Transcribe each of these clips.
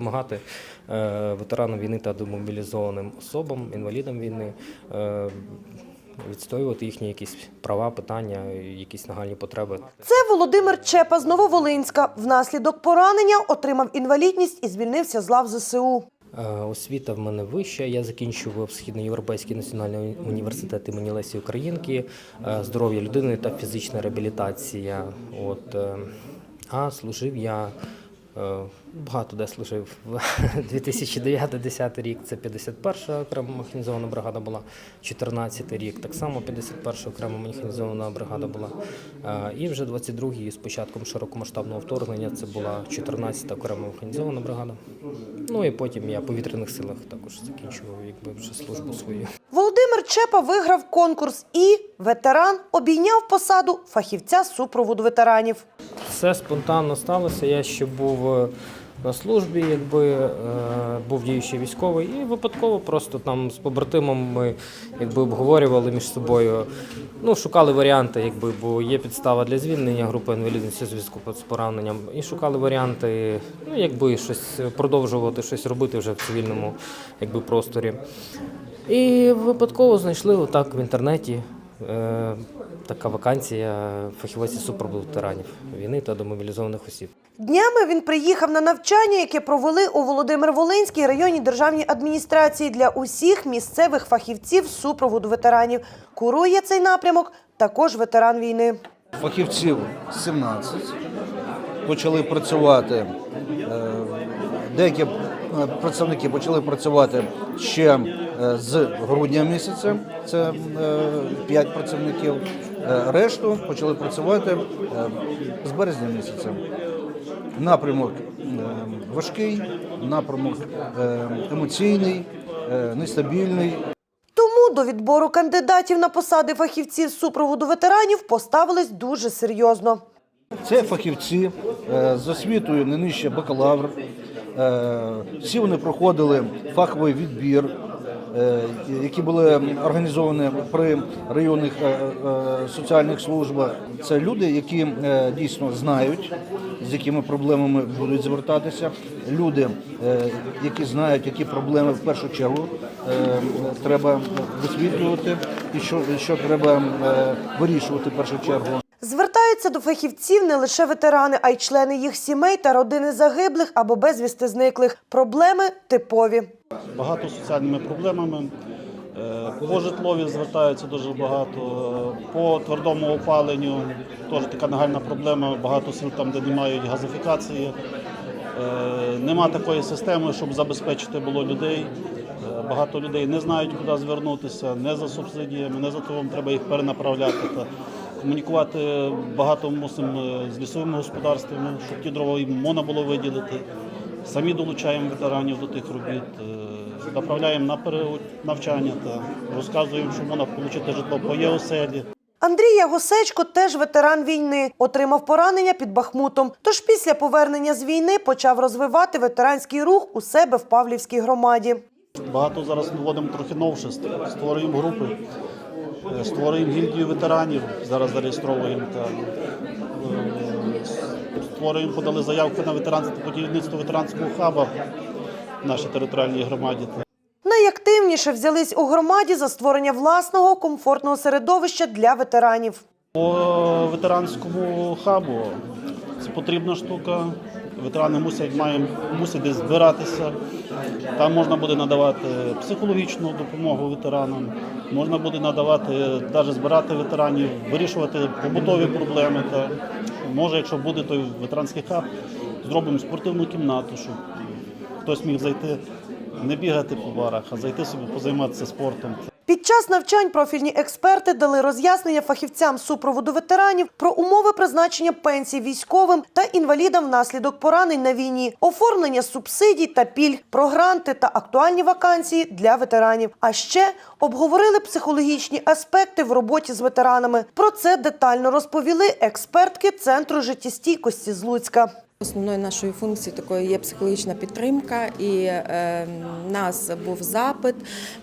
допомагати е, ветеранам війни та демобілізованим особам, інвалідам війни. е, Відстоювати їхні якісь права, питання, якісь нагальні потреби. Це Володимир Чепа з Нововолинська. Внаслідок поранення отримав інвалідність і звільнився з лав ЗСУ. Е, Освіта в мене вища. Я закінчував Східноєвропейський національний університет імені Лесі Українки, здоров'я людини та фізична реабілітація. От, а служив я багато де служив. 2009-10 рік це 51 окрема механізована бригада була, 14 рік так само 51 окрема механізована бригада була. І вже 22-й з початком широкомасштабного вторгнення це була 14 окрема механізована бригада. Ну і потім я по вітряних силах також закінчував якби вже службу свою. Володимир Чепа виграв конкурс і ветеран обійняв посаду фахівця супроводу ветеранів. Все спонтанно сталося. Я ще був е, на службі, якби е, був діючий військовий, і випадково просто там з побратимом ми якби обговорювали між собою. Ну, шукали варіанти, якби, бо є підстава для звільнення групи інвалідності зв'язку з пораненням. І шукали варіанти, ну якби щось продовжувати щось робити вже в цивільному якби, просторі. І випадково знайшли отак в інтернеті. Така вакансія фахівець із війни та демобілізованих осіб. Днями він приїхав на навчання, яке провели у Володимир-Волинській районній державній адміністрації для усіх місцевих фахівців супроводу ветеранів. Курує цей напрямок також ветеран війни. фахівців 17 почали працювати. е, Деякі е, представники почали працювати ще е, з грудня місяця. Це 5 працівників. Е, Решту почали працювати е, з березня місяця. Напрямок е, важкий, напрямок емоційний, нестабільний. Тому до відбору кандидатів на посади фахівців з супроводу ветеранів поставились дуже серйозно. Це фахівці з освітою не нижче бакалавр. Всі вони проходили фаховий відбір, які були організовані при районних е, е, соціальних службах. Це люди, які е, дійсно знають, з якими проблемами будуть звертатися. Люди, е, які знають, які проблеми в першу чергу е, треба висвітлювати, і що, що треба е, вирішувати в першу чергу. Звертаються до фахівців не лише ветерани, а й члени їх сімей та родини загиблих або безвісти зниклих. Проблеми типові. багато соціальними проблемами. Е, По житлові звертаються дуже багато, по твердому опаленню теж така нагальна проблема. Багато сіл там, де не мають газифікації. Е, Нема такої системи, щоб забезпечити було людей. Е, Багато людей не знають, куди звернутися, не за субсидіями, не за того, треба їх перенаправляти. Комунікувати багато мусимо е, з лісовими господарствами, щоб ті дрова їм можна було виділити. Самі долучаємо ветеранів до тих робіт, е, направляємо на перенавчання та розказуємо, що можна отримати житло по є оселі. Андрій Ягосечко теж ветеран війни, отримав поранення під Бахмутом. Тож після повернення з війни почав розвивати ветеранський рух у себе в Павлівській громаді. Багато зараз вводимо трохи новшеств, створюємо групи, е, створюємо гільдію ветеранів, зараз зареєстровуємо та е, створюємо, подали заявку на ветеранство будівництво ветеранського хаба в нашій територіальній громаді. Найактивніше взялись у громаді за створення власного комфортного середовища для ветеранів. По ветеранському хабу це потрібна штука. Ветерани мусять, маємо, мусять збиратися. Там можна буде надавати психологічну допомогу ветеранам, можна буде надавати, навіть збирати ветеранів, вирішувати побутові проблеми. Та, може, якщо буде той ветеранський хаб, зробимо спортивну кімнату, щоб хтось міг зайти, не бігати по барах, а зайти собі позайматися спортом. Під час навчань профільні експерти дали роз'яснення фахівцям супроводу ветеранів про умови призначення пенсій військовим та інвалідам внаслідок поранень на війні, оформлення субсидій та пільг, про гранти та актуальні вакансії для ветеранів. А ще обговорили психологічні аспекти в роботі з ветеранами. Про це детально розповіли експертки центру життєстійкості з Луцька. Основною нашою функцією такою є психологічна підтримка, і е, нас був запит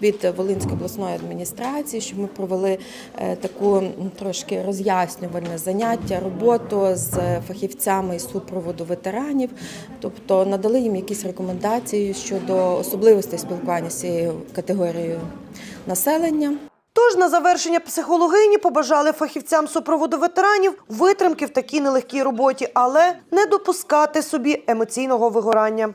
від Волинської обласної адміністрації, щоб ми провели е, таку трошки роз'яснювальне заняття, роботу з фахівцями із супроводу ветеранів, тобто надали їм якісь рекомендації щодо особливостей спілкування з цією категорією населення. Тож на завершення психологині побажали фахівцям супроводу ветеранів витримки в такій нелегкій роботі, але не допускати собі емоційного вигорання.